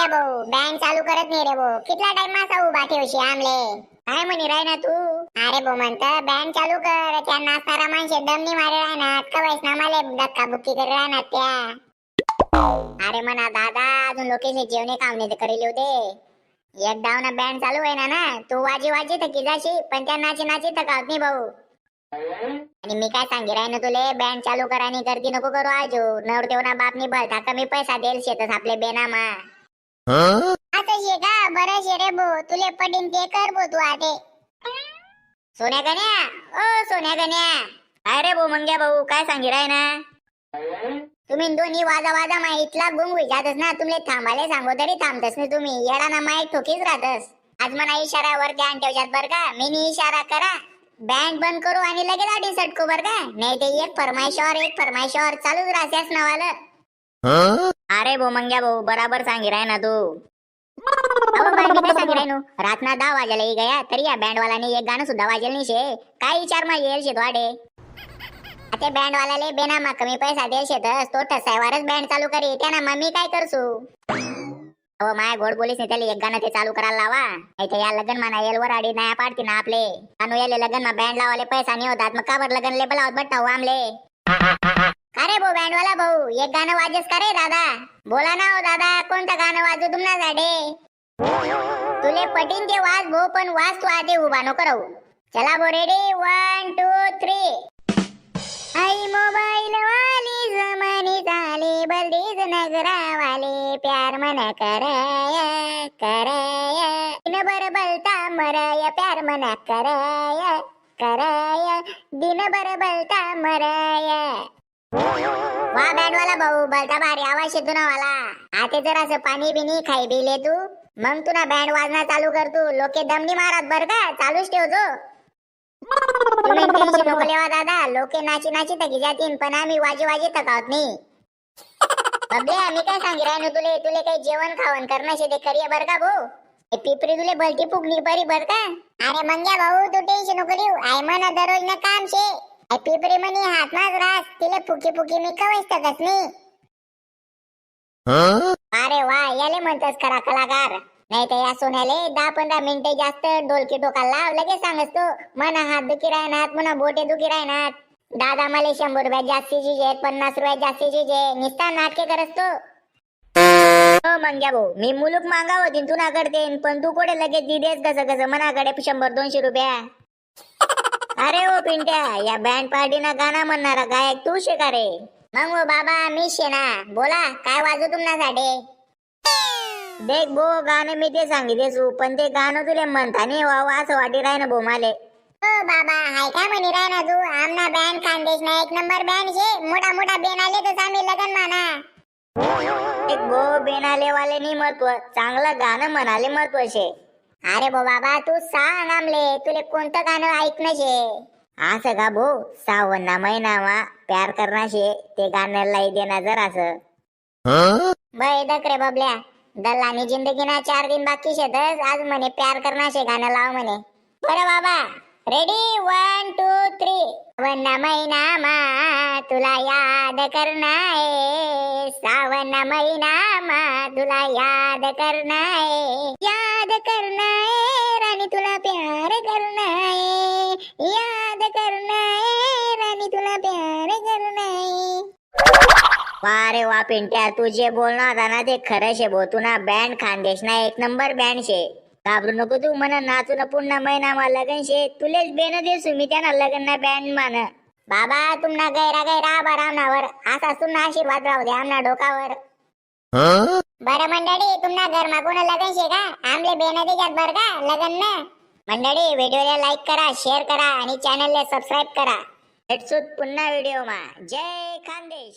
मंग्या भाऊ. बँड चालू करत नाही रे भाऊ. कितला टाइम असा उभा ठेवशी आमले? काय म्हणे राय ना तू? अरे भाऊ म्हणत बँड चालू कर. त्या नाचणारा माणसे दमनी मारे राहणार. कवायस ना मला धक्का बुक्की करे राहणार त्या. अरे म्हणा दादा अजून लोकेशने जेवणे कामने तर करेल होते एक डाव ना बँड चालू आहे ना ना तू वाजी वाजी तर की जाशी पण त्या नाची नाची तर कावत नाही भाऊ. आणि मी काय सांगे राय ना तुले बँड चालू करा आणि गर्दी नको करू आजो नवरदेव ना बापनी बलता कमी पैसा देईल शेतच आपले बेनामा. आता शे का बरं शे रे भो तुले पडीन ते कर भो तू आते सोन्या गण्या? ओ सोन्या गण्या. काय रे भाऊ मंग्या भाऊ काय सांगी राय ना? तुम्ही दोन्ही वाजा वाजा माय इथला गुंग जातस ना तुम्ही थांबाले सांगो तरी थांबतस ना तुम्ही. येडा ना माय ठोकीच राहतस. आज मला इशारावर ध्यान ठेवशात बर का? मी इशारा करा. बँड बंद करू आणि लगेच आठी सटकू बर का? नाही ते एक फरमाईशावर एक फरमाईशावर चालूच राहत्यास नवालं. अरे भो मंग्या भाऊ बराबर सांगी राय ना तू. रातना दहा वाजायला ये गया. तरी या बँड वाला एक गाणं सुद्धा वाजेल नाही शे. काय विचार मग येईल शे वाडे ते बँड वाल्याले बेनामा कमी पैसा देल शेतस तो ठसायवारच बँड चालू करी. त्याना मग मी काय करसू? अहो माय गोड पोलीस त्याला एक गाणं ते चालू करायला लावा. नाही या लग्न म्हणा येलवर आडी नाही पाडती ना आपले. अनु याले लग्न मा बँड लावाले पैसा नाही होतात. मग काबर लग्न ले बोलावत बट्टा आमले का रे भाऊ बँड वाला भाऊ? एक गाणं वाजस का रे दादा? बोला ना हो दादा कोणतं गाणं वाजू तुमना झाडे तुले पटीन ते वाज भो पण वाज तू आधी उभा नको राहू. चला भो रेडी वन टू थ्री आई मोबाईल वाली जमानी झाले बलदीज नगरावाले प्यार मन कराया कराया. दिनभर बलता मराया प्यार मन कराया कराया. दिनभर बलता मराया. वा बँडवाला भाऊ बलता भारी आवाज येतो ना वाला आता जर असं पाणी बिनी खाई बिले तू मग तू ना बँड वाजणं चालू कर तू. लोके दमनी मारत बर का? चालूच ठेवतो तुम्ही टेन्शन नको लेवा दादा लोके नाची नाची तकी जातीन पण आम्ही वाजी वाजी तकावत नाही. बबले आम्ही काय सांगी राहिनो तुले? तुले काही जेवण खावण करणं शे ते करिये बर का भाऊ? पिपरी तुले भलती फुगणी बरी बर का? अरे मंग्या भाऊ तू टेन्शन नको लिहू. आय म्हणा दररोज ना काम शे. पिपरी म्हणी हात नाच रास तिले फुकी फुकी मी कवच तकस नाही अरे वा याले म्हणतस खरा कलाकार. नाही तर या सोन्याले दहा पंधरा मिनिटं जास्त डोलकी टोकाला लाव लगेच सांगस तू. मना हात दुखी राहणार पुन्हा बोटे दुखी राहणार दादा मला शंभर रुपयात जास्तीची जे पन्नास रुपयात जास्तीची जे निस्ता नाटके करस तू. हो मंग्या भाऊ मी मुलूक मागा होती तू ना करते पण तू कुठे लगेच दिदेस कसं कसं मनाकडे शंभर दोनशे रुपया. अरे ओ पिंट्या या बँड पार्टीना गाणं म्हणणारा गायक तू शे का रे. मग बाबा मी शे ना बोला काय वाजू तुम्हाला देख भो गाणं मी ते सांगितले सू पण ते गाणं तुले म्हणता नाही व्हावं असं वाटी राय ना भो माले. ओ बाबा हाय काय म्हणी राय ना तू आमना बँड खानदेश ना एक नंबर बँड शे. मोठा मोठा बेन आले तर आम्ही लगन माना. एक भो बेन आले वाले नाही महत्त्व चांगलं गाणं म्हणाले महत्त्व शे. अरे भो बाबा तू सांग आमले तुले कोणतं गाणं ऐकणं शे असं का भो सावन्ना महिनावा प्यार करणं शे ते गाणं लाई देणार जर असं. बै दक रे बबल्या. दल्लानी जिंदगी ना चार दिन बाकी शेतस. आज म्हणे प्यार करना शे गाणं लाव म्हणे. बरं बाबा रेडी वन टू थ्री महिना मा तुला याद करणाय सावन महिना मा तुला याद करणाय याद करणाय राणी तुला प्यार करणाय याद करणाय राणी तुला प्यार करनाय. वारे वा पिंट्या तू जे बोलणार ना ते खरं शे भो तू ना बँड खानदेश ना एक नंबर बँड शे घाबरू नको तू म्हणा नाचू ना पुन्हा महिना मा लगन शे. तुलेच बेन देसू मी त्यांना लगन ना बँड मान बाबा तुमना गैरा गैरा बरावनावर असा तुमना आशीर्वाद राहू दे आमना डोकावर. बर मंडळी तुमना घर मागून लगन शे का? आमले बेन देजात बर का लगन ना? मंडळी व्हिडिओला लाईक करा शेअर करा आणि चॅनलला सबस्क्राईब करा. भेटसूत पुन्हा व्हिडिओ मा. जय खानदेश.